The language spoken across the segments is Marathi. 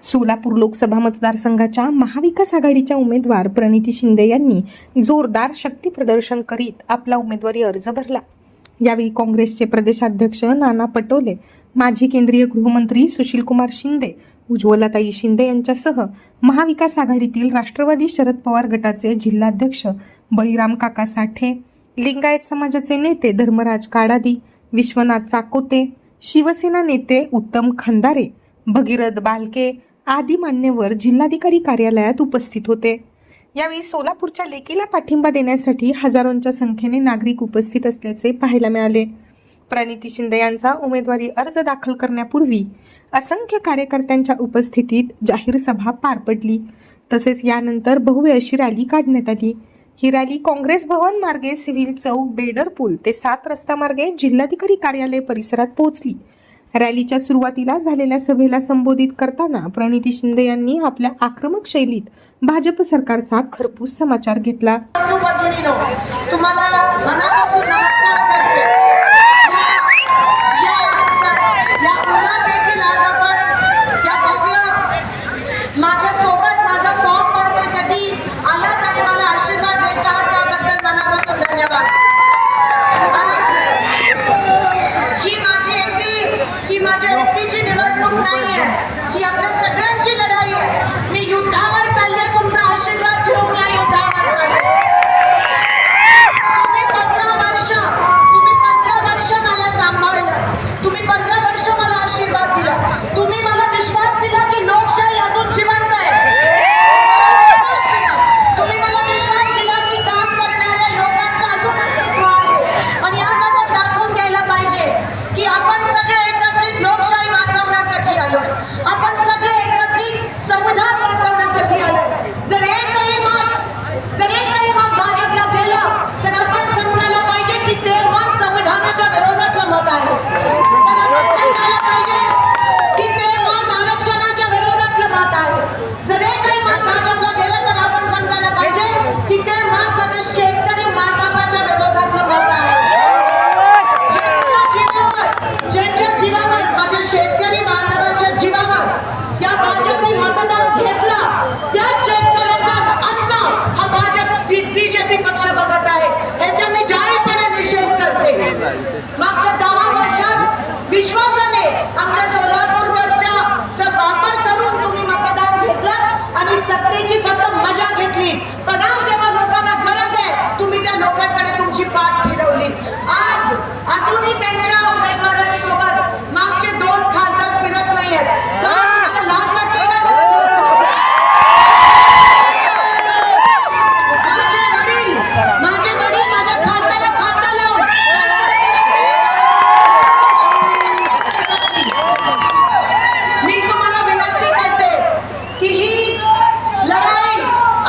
सोलापूर लोकसभा मतदारसंघाच्या महाविकास आघाडीच्या उमेदवार प्रणिती शिंदे यांनी जोरदार शक्ती प्रदर्शन करीत आपला उमेदवारी अर्ज भरला. यावेळी काँग्रेसचे प्रदेशाध्यक्ष नाना पटोले माजी केंद्रीय गृहमंत्री सुशीलकुमार शिंदे उज्ज्वलाताई शिंदे यांच्यासह महाविकास आघाडीतील राष्ट्रवादी शरद पवार गटाचे जिल्हाध्यक्ष बळीराम काका साठे लिंगायत समाजाचे नेते धर्मराज काडादी विश्वनाथ चाकोते शिवसेना नेते उत्तम खंदारे भगीरथ बालके आदी मान्यवर जिल्हाधिकारी कार्यालयात उपस्थित होते. यावेळी सोलापूरच्या लेकीला पाठिंबा देण्यासाठी हजारोंच्या संख्येने नागरिक उपस्थित असल्याचे पाहायला मिळाले. प्रणिती शिंदे यांचा उमेदवारी अर्ज दाखल करण्यापूर्वी असंख्य कार्यकर्त्यांच्या उपस्थितीत जाहीर सभा पार पडली. तसेच यानंतर बहुवे अशी रॅली काढण्यात आली. ही रॅली काँग्रेस भवन मार्गे सिव्हिल चौक बेडर पूल ते सात रस्ता मार्गे जिल्हाधिकारी कार्यालय परिसरात पोहोचली. रॅलीच्या सुरुवातीला झालेल्या सभेला संबोधित करताना प्रणिती शिंदे यांनी आपल्या आक्रमक शैलीत भाजप सरकारचा खरपूस समाचार घेतला. निवडणूक नाहीये ही आपल्या सगळ्यांची लढाई आहे. मी युद्धावर चालले तुमचा आशीर्वाद घेऊन या युद्धावर चालले होत आहे. ह्याच्या मी जाहीरपणे निषेध करते. मागच्या दहा वर्षात विश्वासाने आमच्या सोलापूरवरच्या वापर करून तुम्ही मतदान घेतलं आणि सत्तेची फक्त मजा घेतली. पगार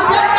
Stop